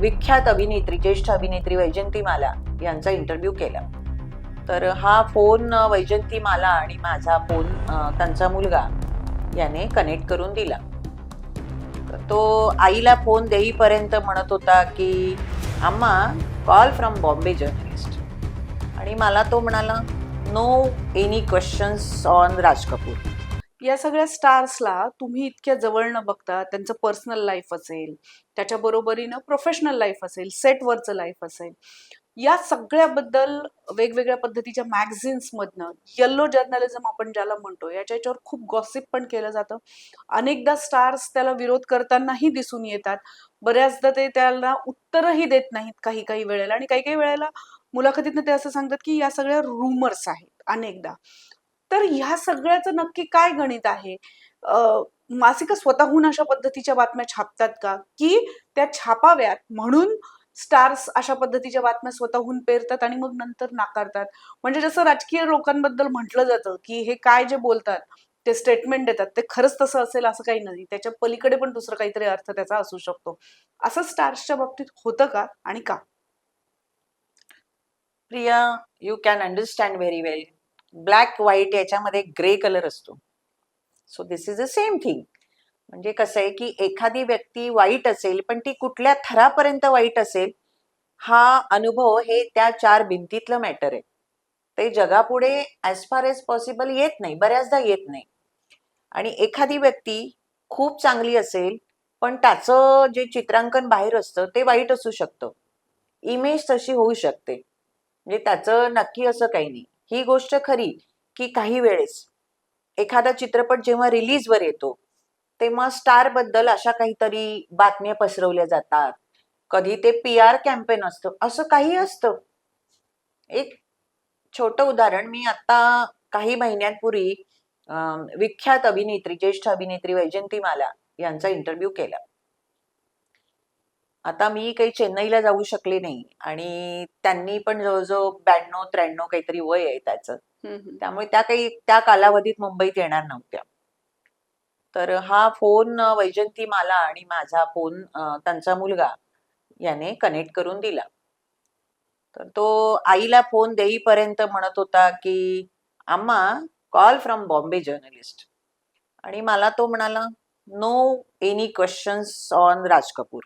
विख्यात अभिनेत्री ज्येष्ठ अभिनेत्री वैजंतीमाला यांचा इंटरव्ह्यू केला. तर हा फोन वैजंतीमाला आणि माझा फोन त्यांचा मुलगा याने कनेक्ट करून दिला. तो आईला फोन देईपर्यंत म्हणत होता की आम्हा कॉल फ्रॉम बॉम्बे जर्नलिस्ट आणि मला तो म्हणाला no any questions on Raj Kapoor या सगळ्या स्टार्सला तुम्ही इतक्या जवळनं बघता त्यांचं पर्सनल लाईफ असेल त्याच्या बरोबरीनं प्रोफेशनल लाईफ असेल सेटवरचं लाईफ असेल या सगळ्याबद्दल वेगवेगळ्या पद्धतीच्या मॅगझिन्स मधनं येल्लो जर्नलिझम आपण ज्याला म्हणतो याच्या याच्यावर खूप गॉसिप पण केलं जातं. अनेकदा स्टार्स त्याला विरोध करतानाही दिसून येतात. बऱ्याचदा ते त्याला उत्तरही देत नाहीत काही काही वेळेला आणि काही काही वेळेला मुलाखतीतनं ते असं सांगतात की या सगळ्या रुमर्स आहेत अनेकदा. तर ह्या सगळ्याचं नक्की काय गणित आहे? मासिक मासिकं स्वतःहून अशा पद्धतीच्या बातम्या छापतात का? की त्या छापाव्यात म्हणून स्टार्स अशा पद्धतीच्या बातम्या स्वतःहून पेरतात आणि मग नंतर नाकारतात. म्हणजे जसं राजकीय लोकांबद्दल म्हटलं जातं की हे काय जे बोलतात ते स्टेटमेंट देतात ते खरंच तसं असेल असं काही नाही. त्याच्या पलीकडे पण दुसरं काहीतरी अर्थ त्याचा असू शकतो. असं स्टार्सच्या बाबतीत होतं का आणि का? Priya you can understand very well black white याच्यामध्ये ग्रे कलर असतो. So this is a same thing म्हणजे कसं आहे की एखादी व्यक्ती वाईट असेल पण ती कुठल्या थरापर्यंत वाईट असेल हा अनुभव हे त्या चार भिंतीतलं मॅटर आहे. ते जगापुढे ॲज फार एज पॉसिबल येत नाही बऱ्याचदा येत नाही. आणि एखादी व्यक्ती खूप चांगली असेल पण त्याचं जे चित्रांकन बाहेर असतं ते वाईट असू शकतं. इमेज तशी होऊ शकते. म्हणजे त्याचं नक्की असं काही नाही. ही गोष्ट खरी की काही वेळेस एखादा चित्रपट जेव्हा रिलीजवर येतो तेव्हा स्टारबद्दल अशा काहीतरी बातम्या पसरवल्या जातात. कधी ते पी आर कॅम्पेन असतं असं काही असतं. एक छोटं उदाहरण मी आता काही महिन्यांपूर्वी विख्यात अभिनेत्री ज्येष्ठ अभिनेत्री वैजंतीमाला यांचा इंटरव्ह्यू केला. आता मी काही चेन्नईला जाऊ शकले नाही आणि त्यांनी पण जवळजवळ ब्याण्णव त्र्याण्णव काहीतरी वय आहे त्याचं. त्यामुळे त्या काही त्या कालावधीत मुंबईत येणार नव्हत्या. तर हा फोन वैजंती माला आणि माझा फोन त्यांचा मुलगा याने कनेक्ट करून दिला. तर तो आईला फोन देईपर्यंत म्हणत होता की आम्हा कॉल फ्रॉम बॉम्बे जर्नलिस्ट. आणि मला तो म्हणाला no any questions on Raj Kapoor.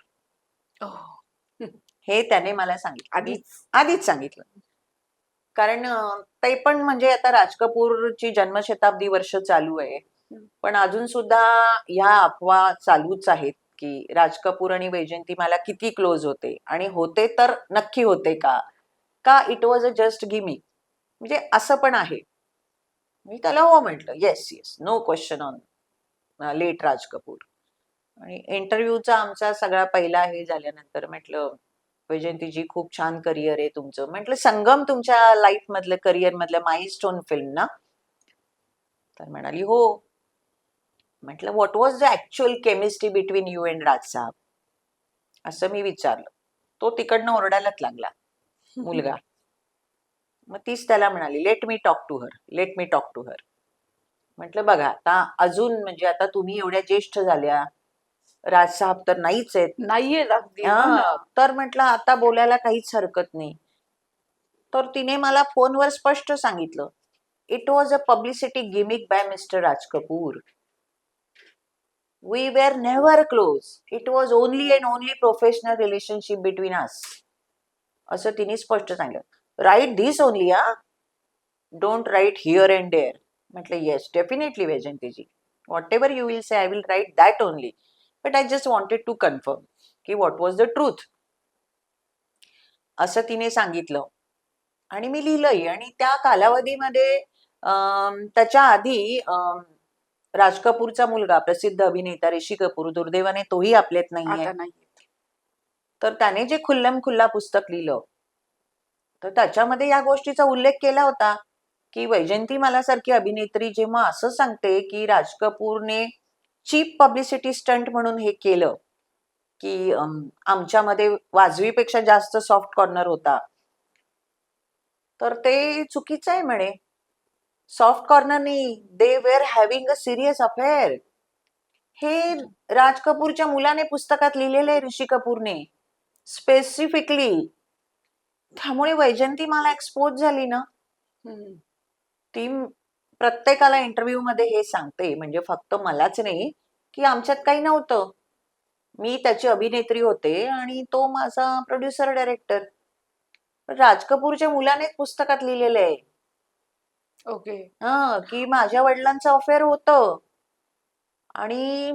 हे त्याने मला सांगितलं. आधीच. आधीच सांगितलं. कारण ते पण म्हणजे आता राज कपूरची जन्मशताब्दी वर्ष चालू आहे. पण अजून सुद्धा ह्या अफवा चालूच आहेत की राज कपूर आणि वैजंती मला किती क्लोज होते. आणि होते तर नक्की होते का? का it was a just gimmick म्हणजे असं पण आहे. मी त्याला हो म्हटलं. Yes yes no question on late Raj Kapoor. आणि इंटरव्ह्यूचा आमचा सगळा पहिला हे झाल्यानंतर म्हटलं वैजयंतीजी खूप छान करिअर आहे तुमचं. म्हटलं संगम तुमच्या लाईफ मधलं करिअर मधलं माईलस्टोन फिल्म ना? तर म्हणाली हो. म्हटलं what was the actual chemistry between you and Raj साहेब? असं मी विचारलं. तो तिकडनं ओरडायलाच लागला मुलगा. मग तीच त्याला म्हणाली let me talk to her let me talk to her म्हटलं बघा आता अजून म्हणजे आता तुम्ही एवढ्या ज्येष्ठ झाल्या राज साहेब तर नाहीच आहेत. नाहीये अगदी हो. हा. तर म्हटलं आता बोलायला काहीच हरकत नाही. तर तिने मला फोनवर स्पष्ट सांगितलं it was a publicity gimmick by mister Raj Kapoor we were never close it was only and only professional relationship between us असं तिने स्पष्ट सांगितलं. राईट धिस ओनली हा. Don't write here and there म्हटलं yes definitely वैजंतीजी whatever you will say I will write that only but I just wanted to confirm की what was the truth असं तिने सांगितलं. आणि मी लिहिलंही आणि त्या कालावधीमध्ये अं, त्याच्या आधी राज कपूरचा मुलगा प्रसिद्ध अभिनेता ऋषी कपूर दुर्दैवाने तोही आपल्यात नाही तर त्याने जे खुल्लम खुल्ला पुस्तक लिहिलं तर त्याच्यामध्ये या गोष्टीचा उल्लेख केला होता की वैजंती मला सारखी अभिनेत्री जेव्हा असं सांगते की राज कपूरने चीप पब्लिसिटी स्टंट म्हणून हे केलं की आमच्यामध्ये वाजवीपेक्षा जास्त सॉफ्ट कॉर्नर होता. तर ते चुकीचं आहे म्हणे. Soft कॉर्नरनी they were having a serious affair हे राज कपूरच्या मुलाने पुस्तकात लिहिलेलं आहे ऋषी कपूरने स्पेसिफिकली त्यामुळे वैजंती मला एक्सपोज झाली ना. ती प्रत्येकाला इंटरव्ह्यू मध्ये हे सांगते. म्हणजे फक्त मलाच नाही की आमच्यात काही नव्हतं. मी त्याची अभिनेत्री होते आणि तो माझा प्रोड्युसर डायरेक्टर राज कपूरच्या मुलाने पुस्तकात लिहिलेलं आहे. ओके हा की माझ्या वडिलांचं अफेअर होतं. आणि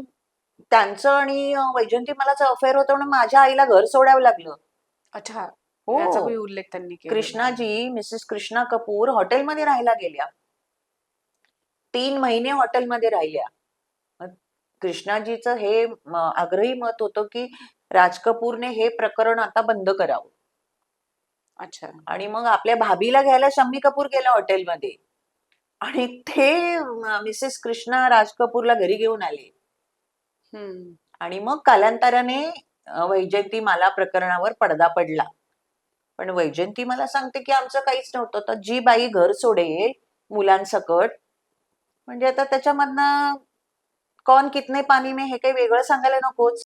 त्यांचं आणि वैजंती मलाचं अफेअर होतं म्हणून माझ्या आईला घर सोडावं लागलं. अच्छा. हो. उल्लेख त्यांनी कृष्णाजी मिसेस कृष्णा कपूर हॉटेलमध्ये राहायला गेल्या. तीन महिने हॉटेलमध्ये राहिल्या. कृष्णाजीचं हे आग्रही मत होतं की राज कपूरने हे प्रकरण आता बंद करावं. अच्छा. आणि मग आपल्या भाभीला घ्यायला शम्मी कपूर गेला हॉटेलमध्ये. आणि ते मिसेस कृष्णा राज कपूरला घरी घेऊन आले. आणि मग कालांतराने वैजयंती मला प्रकरणावर पडदा पडला. पण वैजयंती मला सांगते की आमचं काहीच नव्हतं. तर जी बाई घर सोडेल मुलांसकट म्हणजे आता त्याच्यामधनं कौन कितने पाणी में हे काही वेगळं सांगायला नकोच.